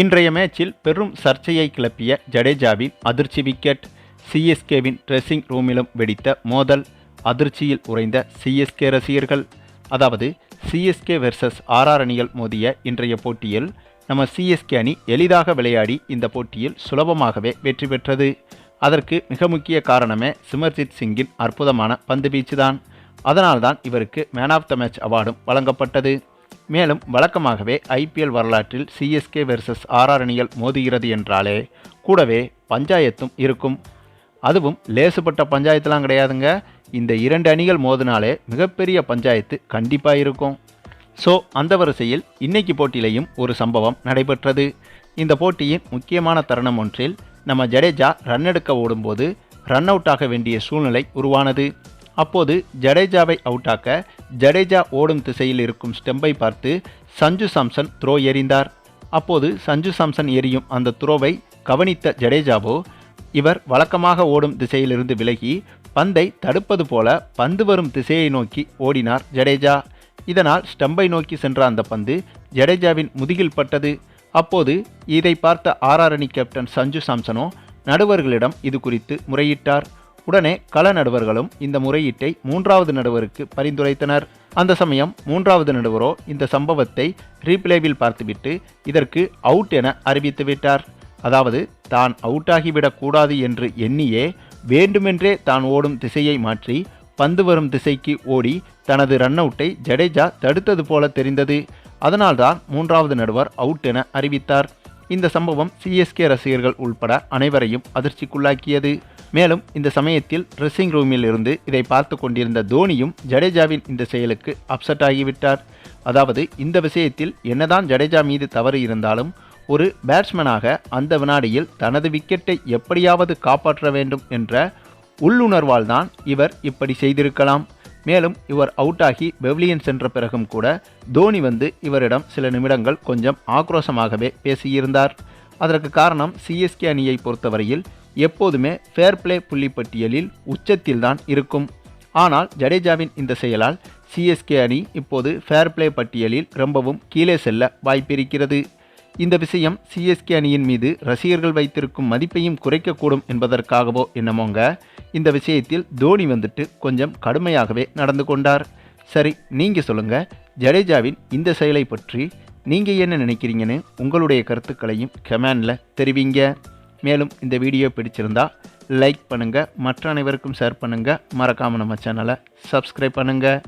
இன்றைய மேட்சில் பெரும் சர்ச்சையை கிளப்பிய ஜடேஜாவின் அதிர்ச்சி விக்கெட் சிஎஸ்கேவின் ட்ரெஸ்ஸிங் ரூமிலும் வெடித்த மோதல் அதிர்ச்சியில் உறைந்த சிஎஸ்கே ரசிகர்கள். அதாவது சிஎஸ்கே வெர்சஸ் ஆர்ஆர் அணிகள் மோதிய இன்றைய போட்டியில் நம்ம சிஎஸ்கே அணி எளிதாக விளையாடி இந்த போட்டியில் சுலபமாகவே வெற்றி பெற்றது. அதற்கு மிக முக்கிய காரணமே சிமர்ஜித் சிங்கின் அற்புதமான பந்து வீச்சுதான். அதனால்தான் இவருக்கு மேன் ஆஃப் த மேட்ச் அவார்டும் வழங்கப்பட்டது. மேலும் வழக்கமாகவே ஐபிஎல் வரலாற்றில் சிஎஸ்கே வெர்சஸ் ஆர்ஆர் அணிகள் மோதுகிறது என்றாலே கூடவே பஞ்சாயத்தும் இருக்கும். அதுவும் லேசுப்பட்ட பஞ்சாயத்துலாம் கிடையாதுங்க. இந்த இரண்டு அணிகள் மோதினாலே மிகப்பெரிய பஞ்சாயத்து கண்டிப்பாக இருக்கும். ஸோ அந்த வரிசையில் இன்னைக்கு போட்டியிலையும் ஒரு சம்பவம் நடைபெற்றது. இந்த போட்டியின் முக்கியமான தருணம் ஒன்றில் நம்ம ஜடேஜா ரன் எடுக்க ஓடும்போது ரன் அவுட் ஆக வேண்டிய சூழ்நிலை உருவானது. அப்போது ஜடேஜாவை அவுட்டாக்க ஜடேஜா ஓடும் திசையில் இருக்கும் ஸ்டெம்பை பார்த்து சஞ்சு சாம்சன் த்ரோ எறிந்தார் அப்போது சஞ்சு சாம்சன் எறியும் அந்த த்ரோவை கவனித்த ஜடேஜாவோ இவர் வழக்கமாக ஓடும் திசையிலிருந்து விலகி பந்தை தடுப்பது போல பந்து வரும் திசையை நோக்கி ஓடினார் ஜடேஜா. இதனால் ஸ்டம்பை நோக்கி சென்ற அந்த பந்து ஜடேஜாவின் முதுகில் பட்டது. அப்போது இதை பார்த்த ஆர்ஆர் அணி கேப்டன் சஞ்சு சாம்சனோ நடுவர்களிடம் இது குறித்து முறையிட்டார். உடனே கள நடுவர்களும் இந்த முறையீட்டை மூன்றாவது நடுவருக்கு பரிந்துரைத்தனர். அந்த சமயம் மூன்றாவது நடுவரோ இந்த சம்பவத்தை ரீப்ளேவில் பார்த்துவிட்டு இதற்கு அவுட் என அறிவித்துவிட்டார் அதாவது தான் அவுட்டாகிவிடக்கூடாது கூடாது என்று எண்ணியே வேண்டுமென்றே தான் ஓடும் திசையை மாற்றி பந்து வரும் திசைக்கு ஓடி தனது ரன் அவுட்டை ஜடேஜா தடுத்தது போல தெரிந்தது. அதனால்தான் மூன்றாவது நடுவர் அவுட் என அறிவித்தார். இந்த சம்பவம் சிஎஸ்கே ரசிகர்கள் உள்பட அனைவரையும் அதிர்ச்சிக்குள்ளாக்கியது. மேலும் இந்த சமயத்தில் ட்ரெஸ்ஸிங் ரூமில் இருந்து இதை பார்த்து கொண்டிருந்த தோனியும் ஜடேஜாவின் இந்த செயலுக்கு அப்செட் ஆகிவிட்டார். அதாவது இந்த விஷயத்தில் என்னதான் ஜடேஜா மீது தவறு இருந்தாலும் ஒரு பேட்ஸ்மேனாக அந்த வினாடியில் தனது விக்கெட்டை எப்படியாவது காப்பாற்ற வேண்டும் என்ற உள்ளுணர்வால் தான் இவர் இப்படி செய்திருக்கலாம். மேலும் இவர் அவுட் ஆகி பெவிலியன் சென்ற பிறகும் கூட தோனி வந்து இவரிடம் சில நிமிடங்கள் கொஞ்சம் ஆக்ரோஷமாகவே பேசியிருந்தார். அதற்கு காரணம் சிஎஸ்கே அணியை பொறுத்தவரையில் எப்போதுமே ஃபேர் பிளே புள்ளிப்பட்டியலில் உச்சத்தில்தான் இருக்கும். ஆனால் ஜடேஜாவின் இந்த செயலால் சிஎஸ்கே அணி இப்போது ஃபேர் பிளே பட்டியலில் ரொம்பவும் கீழே செல்ல வாய்ப்பிருக்கிறது. இந்த விஷயம் சிஎஸ்கே அணியின் மீது ரசிகர்கள் வைத்திருக்கும் மதிப்பையும் குறைக்கக்கூடும் என்பதற்காகவோ என்னமோங்க இந்த விஷயத்தில் தோனி வந்துட்டு கொஞ்சம் கடுமையாகவே நடந்து கொண்டார். சரி நீங்கள் சொல்லுங்கள் ஜடேஜாவின் இந்த செயலை பற்றி நீங்கள் என்ன நினைக்கிறீங்கன்னு உங்களுடைய கருத்துக்களையும் கமெண்டில் தெரிவிங்க. மேலும் இந்த வீடியோ பிடிச்சிருந்தா லைக் பண்ணுங்கள் மற்ற அனைவருக்கும் ஷேர் பண்ணுங்கள் மறக்காமல் நம்ம சேனலை சப்ஸ்கிரைப் பண்ணுங்கள்